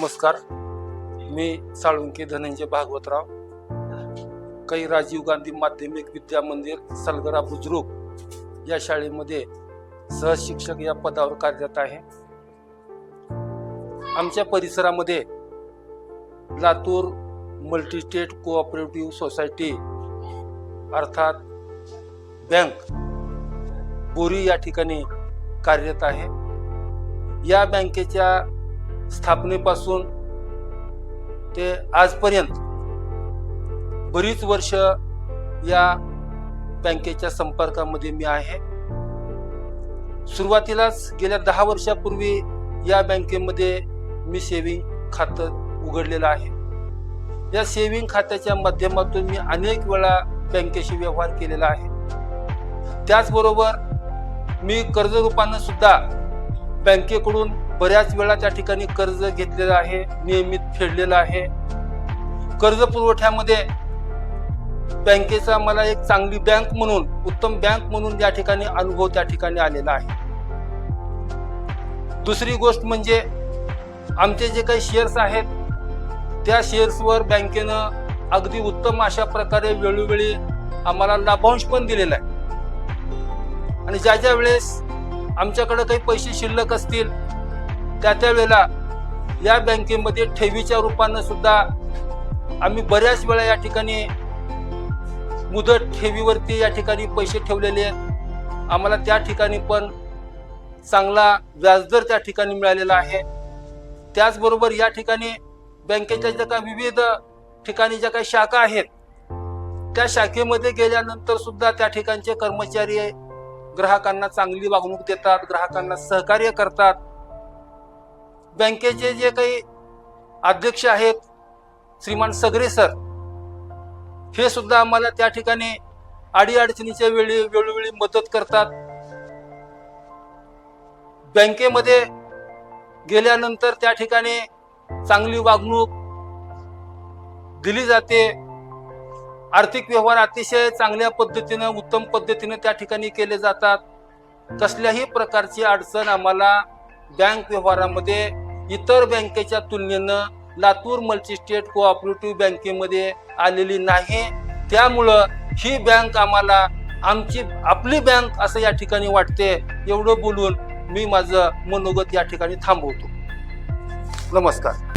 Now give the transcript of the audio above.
नमस्कार. मी साळुंके धनंजय भागवतराव. काही राजीव गांधी माध्यमिक विद्या मंदिर सलगरा बुजुर्ग या शाळेमध्ये सहशिक्षक या पदावर कार्यरत आहे. आमच्या परिसरामध्ये लातूर मल्टीस्टेट कोऑपरेटिव्ह सोसायटी अर्थात बँक बोरी या ठिकाणी कार्यरत आहे. या बँकेच्या स्थापनेपासून ते आजपर्यंत बरीच वर्ष या बँकेच्या संपर्कामध्ये मी आहे. सुरुवातीलाच गेल्या दहा वर्षापूर्वी या बँकेमध्ये मी सेविंग खातं उघडलेलं आहे. या सेविंग खात्याच्या माध्यमातून मी अनेक वेळा बँकेशी व्यवहार केलेला आहे. त्याचबरोबर मी कर्जरूपानं सुद्धा बँकेकडून बऱ्याच वेळा त्या ठिकाणी कर्ज घेतलेलं आहे नियमित फेडलेलं आहे. कर्ज पुरवठ्यामध्ये बँकेचा मला एक चांगली बँक म्हणून उत्तम बँक म्हणून या ठिकाणी अनुभव त्या ठिकाणी आलेला आहे. दुसरी गोष्ट म्हणजे आमचे जे काही शेअर्स आहेत त्या शेअर्सवर बँकेनं अगदी उत्तम अशा प्रकारे वेळोवेळी आम्हाला लाभांश पण दिलेला आहे. आणि ज्या ज्या वेळेस आमच्याकडे काही पैसे शिल्लक असतील त्या त्या वेळेला या बँकेमध्ये ठेवीच्या रूपानं सुद्धा आम्ही बऱ्याच वेळा या ठिकाणी मुदत ठेवीवरती या ठिकाणी पैसे ठेवलेले आहेत. आम्हाला त्या ठिकाणी पण चांगला व्याजदर त्या ठिकाणी मिळालेला आहे. त्याचबरोबर या ठिकाणी बँकेच्या ज्या काही विविध ठिकाणी ज्या काही शाखा आहेत त्या शाखेमध्ये गेल्यानंतर सुद्धा त्या ठिकाणचे कर्मचारी ग्राहकांना चांगली वागणूक देतात ग्राहकांना सहकार्य करतात. बँकेचे जे काही अध्यक्ष आहेत श्रीमान सगरे सर हे सुद्धा आम्हाला त्या ठिकाणी अडीअडचणीच्या वेळी वेळोवेळी मदत करतात. बँकेमध्ये गेल्यानंतर त्या ठिकाणी चांगली वागणूक दिली जाते. आर्थिक व्यवहार अतिशय चांगल्या पद्धतीनं उत्तम पद्धतीने त्या ठिकाणी केले जातात. कसल्याही प्रकारची अडचण आम्हाला बँक व्यवहारामध्ये इतर बँकेच्या तुलनेनं लातूर मल्टीस्टेट कोऑपरेटिव्ह बँकेमध्ये आलेली नाही. त्यामुळं ही बँक आम्हाला आमची आपली बँक असं या ठिकाणी वाटते एवढं बोलून मी माझं मनोगत या ठिकाणी थांबवतो. नमस्कार.